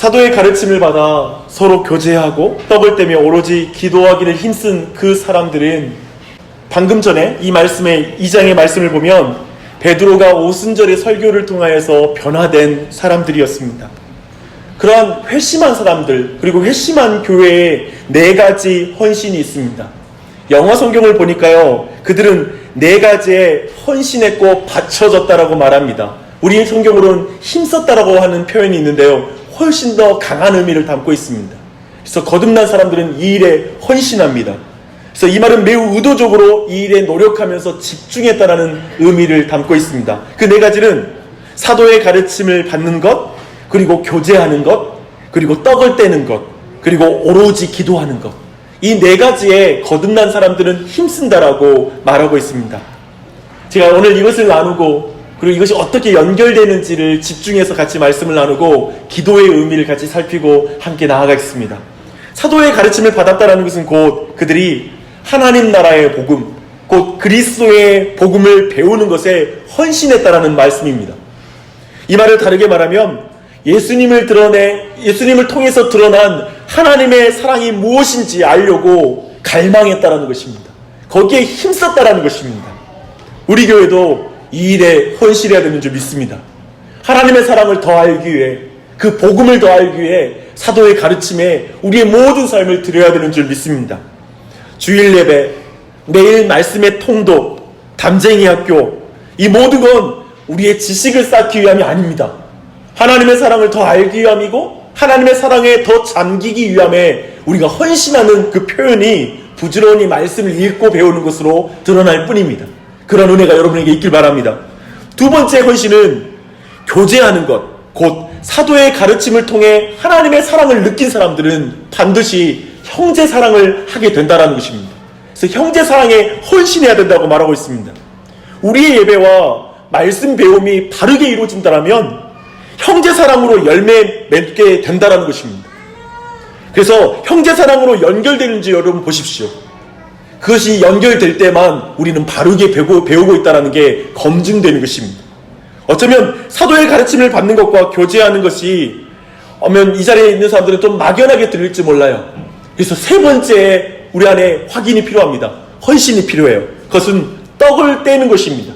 사도의 가르침을 받아 서로 교제하고 떡을 떼며 오로지 기도하기를 힘쓴 그 사람들은 방금 전에 이 말씀의 이 장의 말씀을 보면 베드로가 오순절의 설교를 통하여서 변화된 사람들이었습니다. 그러한 회심한 사람들 그리고 회심한 교회에 네 가지 헌신이 있습니다. 영어 성경을 보니까요 그들은 네 가지에 헌신했고 바쳐졌다라고 말합니다. 우리 성경으로는 힘썼다라고 하는 표현이 있는데요 훨씬 더 강한 의미를 담고 있습니다. 그래서 거듭난 사람들은 이 일에 헌신합니다. 그래서 이 말은 매우 의도적으로 이 일에 노력하면서 집중했다라는 의미를 담고 있습니다. 그 네 가지는 사도의 가르침을 받는 것, 그리고 교제하는 것, 그리고 떡을 떼는 것, 그리고 오로지 기도하는 것. 이 네 가지에 거듭난 사람들은 힘쓴다라고 말하고 있습니다. 제가 오늘 이것을 나누고 그리고 이것이 어떻게 연결되는지를 집중해서 같이 말씀을 나누고 기도의 의미를 같이 살피고 함께 나아가겠습니다. 사도의 가르침을 받았다라는 것은 곧 그들이 하나님 나라의 복음, 곧 그리스도의 복음을 배우는 것에 헌신했다라는 말씀입니다. 이 말을 다르게 말하면 예수님을 드러내 예수님을 통해서 드러난 하나님의 사랑이 무엇인지 알려고 갈망했다라는 것입니다. 거기에 힘썼다라는 것입니다. 우리 교회도 이 일에 헌신해야 되는 줄 믿습니다. 하나님의 사랑을 더 알기 위해 그 복음을 더 알기 위해 사도의 가르침에 우리의 모든 삶을 드려야 되는 줄 믿습니다. 주일 예배, 매일 말씀의 통도, 담쟁이 학교, 이 모든 건 우리의 지식을 쌓기 위함이 아닙니다. 하나님의 사랑을 더 알기 위함이고, 하나님의 사랑에 더 잠기기 위함에 우리가 헌신하는 그 표현이 부지런히 말씀을 읽고 배우는 것으로 드러날 뿐입니다. 그런 은혜가 여러분에게 있길 바랍니다. 두 번째 헌신은 교제하는 것, 곧 사도의 가르침을 통해 하나님의 사랑을 느낀 사람들은 반드시 형제 사랑을 하게 된다는 것입니다. 그래서 형제 사랑에 헌신해야 된다고 말하고 있습니다. 우리의 예배와 말씀 배움이 바르게 이루어진다면 형제 사랑으로 열매 맺게 된다는 것입니다. 그래서 형제 사랑으로 연결되는지 여러분 보십시오. 그것이 연결될 때만 우리는 바르게 배우고, 배우고 있다는 게 검증되는 것입니다. 어쩌면 사도의 가르침을 받는 것과 교제하는 것이 어면 이 자리에 있는 사람들은 좀 막연하게 들릴지 몰라요. 그래서 세 번째 우리 안에 확인이 필요합니다. 헌신이 필요해요. 그것은 떡을 떼는 것입니다.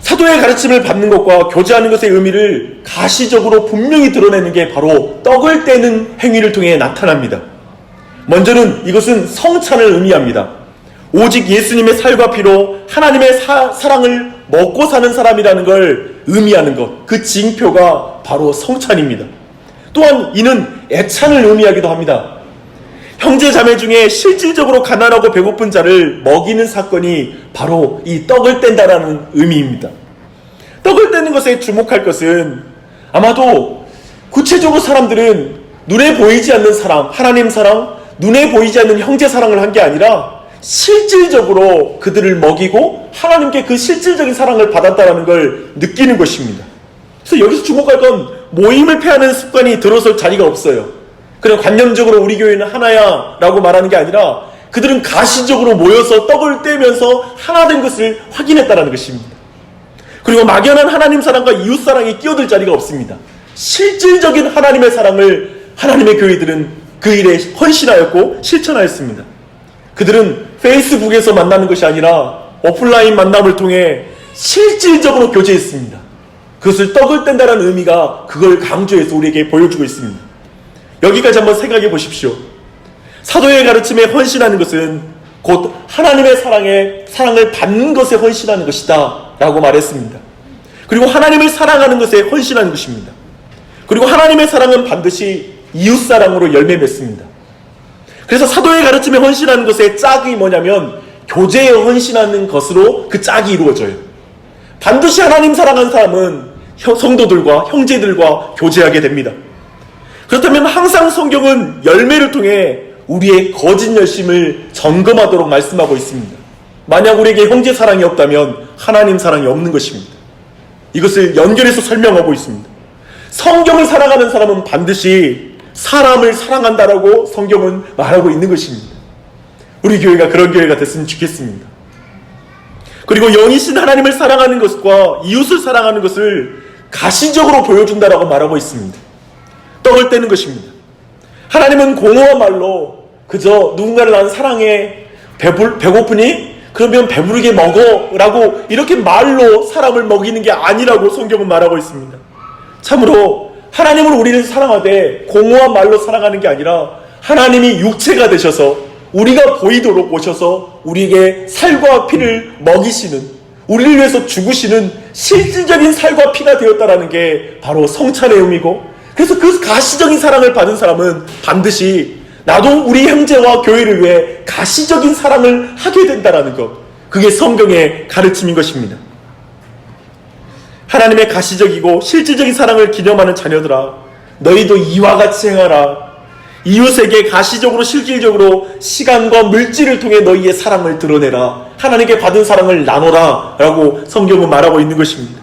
사도의 가르침을 받는 것과 교제하는 것의 의미를 가시적으로 분명히 드러내는 게 바로 떡을 떼는 행위를 통해 나타납니다. 먼저는 이것은 성찬을 의미합니다. 오직 예수님의 살과 피로 하나님의 사, 사랑을 먹고 사는 사람이라는 걸 의미하는 것, 그 징표가 바로 성찬입니다. 또한 이는 애찬을 의미하기도 합니다. 형제 자매 중에 실질적으로 가난하고 배고픈 자를 먹이는 사건이 바로 이 떡을 뗀다라는 의미입니다. 떡을 떼는 것에 주목할 것은 아마도 구체적으로 사람들은 눈에 보이지 않는 사랑, 하나님 사랑, 눈에 보이지 않는 형제 사랑을 한 게 아니라 실질적으로 그들을 먹이고 하나님께 그 실질적인 사랑을 받았다는 걸 느끼는 것입니다. 그래서 여기서 주목할 건 모임을 패하는 습관이 들어설 자리가 없어요. 그냥 관념적으로 우리 교회는 하나야 라고 말하는 게 아니라 그들은 가시적으로 모여서 떡을 떼면서 하나 된 것을 확인했다는 것입니다. 그리고 막연한 하나님 사랑과 이웃 사랑이 끼어들 자리가 없습니다. 실질적인 하나님의 사랑을 하나님의 교회들은 그 일에 헌신하였고 실천하였습니다. 그들은 페이스북에서 만나는 것이 아니라 오프라인 만남을 통해 실질적으로 교제했습니다. 그것을 떡을 뗀다는 의미가 그걸 강조해서 우리에게 보여주고 있습니다. 여기까지 한번 생각해 보십시오. 사도의 가르침에 헌신하는 것은 곧 하나님의 사랑에 사랑을 받는 것에 헌신하는 것이다 라고 말했습니다. 그리고 하나님을 사랑하는 것에 헌신하는 것입니다. 그리고 하나님의 사랑은 반드시 이웃 사랑으로 열매 맺습니다. 그래서 사도의 가르침에 헌신하는 것의 짝이 뭐냐면 교제에 헌신하는 것으로 그 짝이 이루어져요. 반드시 하나님 사랑하는 사람은 성도들과 형제들과 교제하게 됩니다. 그렇다면 항상 성경은 열매를 통해 우리의 거짓 열심을 점검하도록 말씀하고 있습니다. 만약 우리에게 형제 사랑이 없다면 하나님 사랑이 없는 것입니다. 이것을 연결해서 설명하고 있습니다. 성경을 사랑하는 사람은 반드시 사람을 사랑한다라고 성경은 말하고 있는 것입니다. 우리 교회가 그런 교회가 됐으면 좋겠습니다. 그리고 영이신 하나님을 사랑하는 것과 이웃을 사랑하는 것을 가시적으로 보여준다라고 말하고 있습니다. 떡을 떼는 것입니다. 하나님은 공허한 말로 그저 누군가를 난 사랑해 배불, 배고프니? 그러면 배부르게 먹어라고 이렇게 말로 사람을 먹이는 게 아니라고 성경은 말하고 있습니다. 참으로 하나님을 우리를 사랑하되 공허한 말로 사랑하는 게 아니라 하나님이 육체가 되셔서 우리가 보이도록 오셔서 우리에게 살과 피를 먹이시는 우리를 위해서 죽으시는 실질적인 살과 피가 되었다라는 게 바로 성찬의 의미고 그래서 그 가시적인 사랑을 받은 사람은 반드시 나도 우리 형제와 교회를 위해 가시적인 사랑을 하게 된다라는 것. 그게 성경의 가르침인 것입니다. 하나님의 가시적이고 실질적인 사랑을 기념하는 자녀들아, 너희도 이와 같이 행하라. 이웃에게 가시적으로 실질적으로 시간과 물질을 통해 너희의 사랑을 드러내라. 하나님께 받은 사랑을 나눠라. 라고 성경은 말하고 있는 것입니다.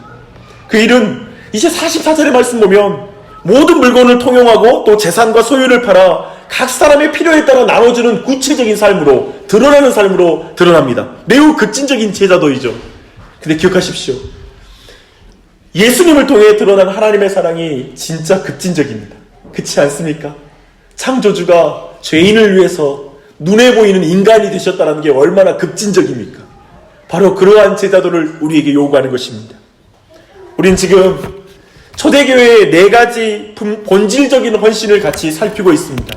그 일은 이제 44절의 말씀 보면 모든 물건을 통용하고 또 재산과 소유를 팔아 각 사람의 필요에 따라 나눠주는 구체적인 삶으로 드러나는 삶으로 드러납니다. 매우 급진적인 제자도이죠. 근데 기억하십시오. 예수님을 통해 드러난 하나님의 사랑이 진짜 급진적입니다. 그렇지 않습니까? 창조주가 죄인을 위해서 눈에 보이는 인간이 되셨다는 게 얼마나 급진적입니까? 바로 그러한 제자도를 우리에게 요구하는 것입니다. 우린 지금 초대교회의 네 가지 품- 본질적인 헌신을 같이 살피고 있습니다.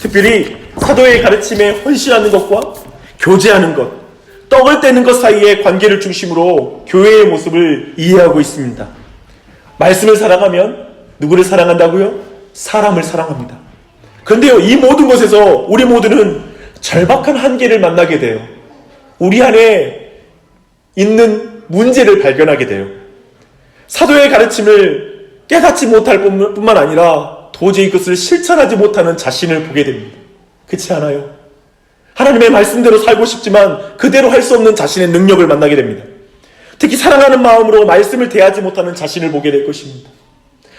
특별히 사도의 가르침에 헌신하는 것과 교제하는 것, 떡을 떼는 것 사이의 관계를 중심으로 교회의 모습을 이해하고 있습니다. 말씀을 사랑하면 누구를 사랑한다고요? 사람을 사랑합니다. 그런데요, 이 모든 것에서 우리 모두는 절박한 한계를 만나게 돼요. 우리 안에 있는 문제를 발견하게 돼요. 사도의 가르침을 깨닫지 못할 뿐- 뿐만 아니라 도저히 그것을 실천하지 못하는 자신을 보게 됩니다. 그렇지 않아요? 하나님의 말씀대로 살고 싶지만 그대로 할 수 없는 자신의 능력을 만나게 됩니다. 특히 사랑하는 마음으로 말씀을 대하지 못하는 자신을 보게 될 것입니다.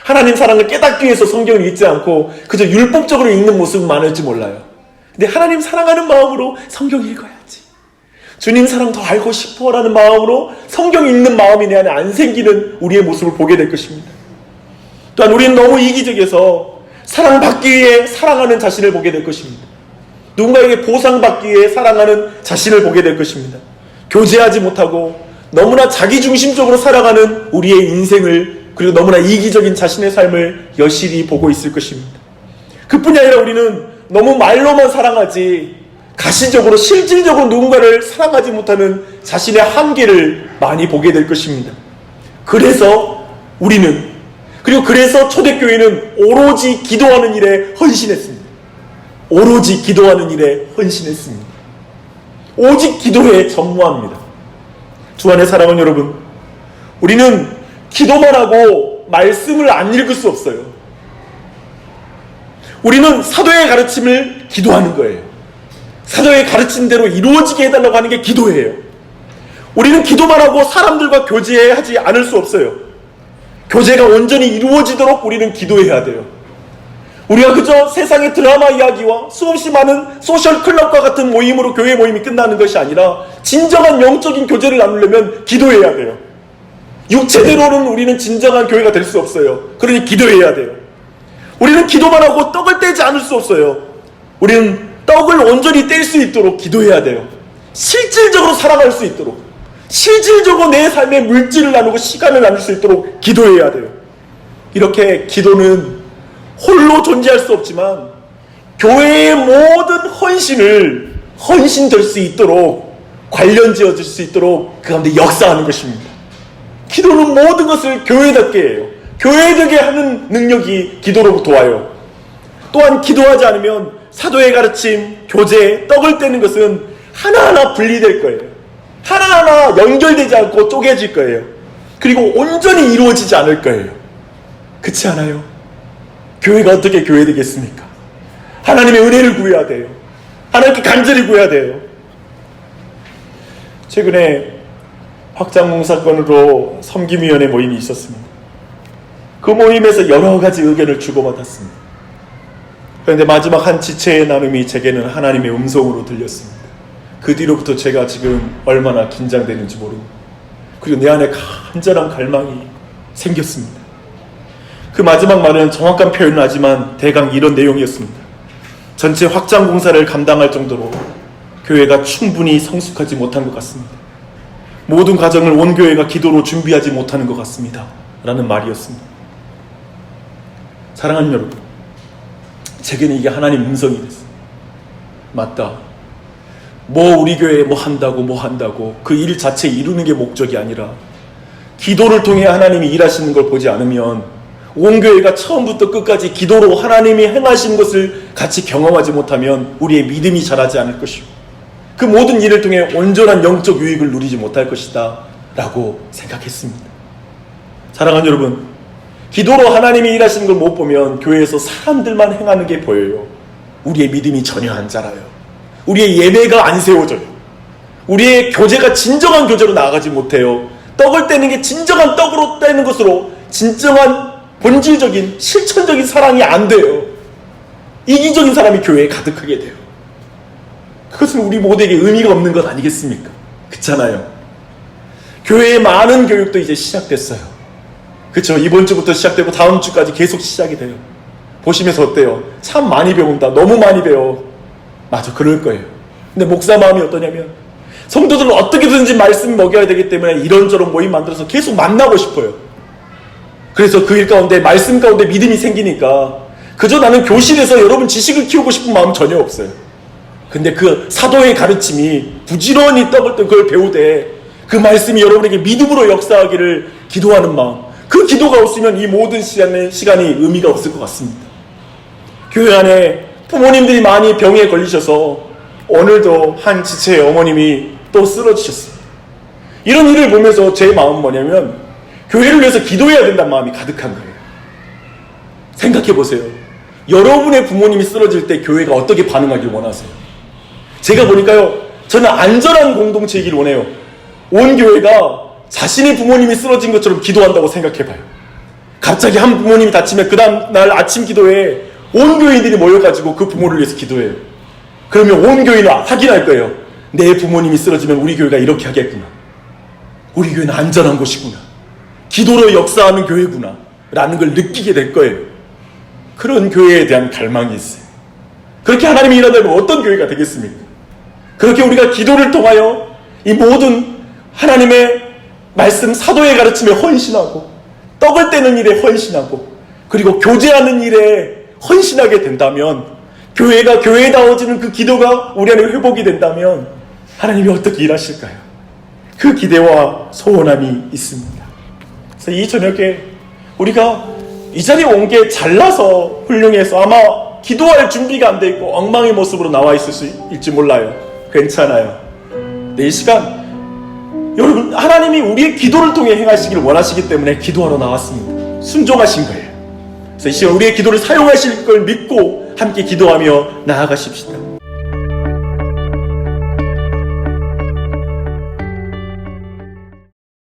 하나님 사랑을 깨닫기 위해서 성경을 읽지 않고 그저 율법적으로 읽는 모습은 많을지 몰라요. 근데 하나님 사랑하는 마음으로 성경 읽어야지. 주님 사랑 더 알고 싶어 라는 마음으로 성경 읽는 마음이 내 안에 안 생기는 우리의 모습을 보게 될 것입니다. 또한 우리는 너무 이기적이어서 사랑받기 위해 사랑하는 자신을 보게 될 것입니다. 누군가에게 보상받기 위해 사랑하는 자신을 보게 될 것입니다. 교제하지 못하고 너무나 자기중심적으로 살아가는 우리의 인생을 그리고 너무나 이기적인 자신의 삶을 여실히 보고 있을 것입니다. 그뿐이 아니라 우리는 너무 말로만 사랑하지 가시적으로 실질적으로 누군가를 사랑하지 못하는 자신의 한계를 많이 보게 될 것입니다. 그래서 우리는 그리고 그래서 초대교회는 오로지 기도하는 일에 헌신했습니다. 오로지 기도하는 일에 헌신했습니다. 오직 기도에 전무합니다. 주안의 사랑하는 여러분, 우리는 기도만 하고 말씀을 안 읽을 수 없어요. 우리는 사도의 가르침을 기도하는 거예요. 사도의 가르침대로 이루어지게 해달라고 하는 게 기도예요. 우리는 기도만 하고 사람들과 교제하지 않을 수 없어요. 교제가 온전히 이루어지도록 우리는 기도해야 돼요. 우리가 그저 세상의 드라마 이야기와 수없이 많은 소셜 클럽과 같은 모임으로 교회 모임이 끝나는 것이 아니라 진정한 영적인 교제를 나누려면 기도해야 돼요. 육체대로는 우리는 진정한 교회가 될 수 없어요. 그러니 기도해야 돼요. 우리는 기도만 하고 떡을 떼지 않을 수 없어요. 우리는 떡을 온전히 뗄 수 있도록 기도해야 돼요. 실질적으로 살아갈 수 있도록. 실질적으로 내 삶의 물질을 나누고 시간을 나눌 수 있도록 기도해야 돼요. 이렇게 기도는 홀로 존재할 수 없지만 교회의 모든 헌신을 헌신될 수 있도록 관련 지어질 수 있도록 그 가운데 역사하는 것입니다. 기도는 모든 것을 교회답게 해요. 교회되게 하는 능력이 기도로부터 와요. 또한 기도하지 않으면 사도의 가르침, 교제, 떡을 떼는 것은 하나하나 분리될 거예요. 하나하나 연결되지 않고 쪼개질 거예요. 그리고 온전히 이루어지지 않을 거예요. 그렇지 않아요? 교회가 어떻게 교회 되겠습니까? 하나님의 은혜를 구해야 돼요. 하나님께 간절히 구해야 돼요. 최근에 확장봉 사건으로 섬김위원회 모임이 있었습니다. 그 모임에서 여러 가지 의견을 주고받았습니다. 그런데 마지막 한 지체의 나눔이 제게는 하나님의 음성으로 들렸습니다. 그 뒤로부터 제가 지금 얼마나 긴장되는지 모릅니다. 그리고 내 안에 간절한 갈망이 생겼습니다. 그 마지막 말은 정확한 표현은 하지만 대강 이런 내용이었습니다. 전체 확장 공사를 감당할 정도로 교회가 충분히 성숙하지 못한 것 같습니다. 모든 과정을 온 교회가 기도로 준비하지 못하는 것 같습니다. 라는 말이었습니다. 사랑하는 여러분, 제게는 이게 하나님 음성이 됐어요. 맞다. 뭐 우리 교회에 뭐 한다고 뭐 한다고 그 일 자체 이루는 게 목적이 아니라 기도를 통해 하나님이 일하시는 걸 보지 않으면 온 교회가 처음부터 끝까지 기도로 하나님이 행하시는 것을 같이 경험하지 못하면 우리의 믿음이 자라지 않을 것이고 그 모든 일을 통해 온전한 영적 유익을 누리지 못할 것이다 라고 생각했습니다. 사랑하는 여러분, 기도로 하나님이 일하시는 걸 못 보면 교회에서 사람들만 행하는 게 보여요. 우리의 믿음이 전혀 안 자라요. 우리의 예배가 안 세워져요. 우리의 교제가 진정한 교제로 나아가지 못해요. 떡을 떼는 게 진정한 떡으로 떼는 것으로 진정한 본질적인 실천적인 사랑이 안 돼요. 이기적인 사람이 교회에 가득하게 돼요. 그것은 우리 모두에게 의미가 없는 것 아니겠습니까? 그렇잖아요. 교회의 많은 교육도 이제 시작됐어요. 그렇죠. 이번 주부터 시작되고 다음 주까지 계속 시작이 돼요. 보시면서 어때요? 참 많이 배운다. 너무 많이 배워. 맞아, 그럴 거예요. 근데 목사 마음이 어떠냐면 성도들은 어떻게든지 말씀 먹여야 되기 때문에 이런저런 모임 만들어서 계속 만나고 싶어요. 그래서 그 일 가운데 말씀 가운데 믿음이 생기니까 그저 나는 교실에서 여러분 지식을 키우고 싶은 마음 전혀 없어요. 근데 그 사도의 가르침이 부지런히 떡을 뜬 그걸 배우되 그 말씀이 여러분에게 믿음으로 역사하기를 기도하는 마음. 그 기도가 없으면 이 모든 시간에, 시간이 의미가 없을 것 같습니다. 교회 안에 부모님들이 많이 병에 걸리셔서 오늘도 한 지체의 어머님이 또 쓰러지셨습니다. 이런 일을 보면서 제 마음은 뭐냐면 교회를 위해서 기도해야 된다는 마음이 가득한 거예요. 생각해 보세요. 여러분의 부모님이 쓰러질 때 교회가 어떻게 반응하길 원하세요? 제가 보니까요, 저는 안전한 공동체이길 원해요. 온 교회가 자신의 부모님이 쓰러진 것처럼 기도한다고 생각해봐요. 갑자기 한 부모님이 다치면 그 다음 날 아침 기도에 온 교인들이 모여가지고 그 부모를 위해서 기도해요. 그러면 온 교인은 확인할 거예요. 내 부모님이 쓰러지면 우리 교회가 이렇게 하겠구나. 우리 교회는 안전한 곳이구나. 기도로 역사하는 교회구나. 라는 걸 느끼게 될 거예요. 그런 교회에 대한 갈망이 있어요. 그렇게 하나님이 일한다면 어떤 교회가 되겠습니까? 그렇게 우리가 기도를 통하여 이 모든 하나님의 말씀 사도의 가르침에 헌신하고 떡을 떼는 일에 헌신하고 그리고 교제하는 일에 헌신하게 된다면 교회가 교회다워지는 그 기도가 우리 안에 회복이 된다면 하나님이 어떻게 일하실까요? 그 기대와 소원함이 있습니다. 그래서 이 저녁에 우리가 이 자리에 온 게 잘나서 훌륭해서 아마 기도할 준비가 안 돼 있고 엉망의 모습으로 나와 있을 수 있을지 몰라요. 괜찮아요. 내 시간 여러분 하나님이 우리의 기도를 통해 행하시기를 원하시기 때문에 기도하러 나왔습니다. 순종하신 거예요. 그래서 이 시간 우리의 기도를 사용하실 걸 믿고 함께 기도하며 나아가십시다.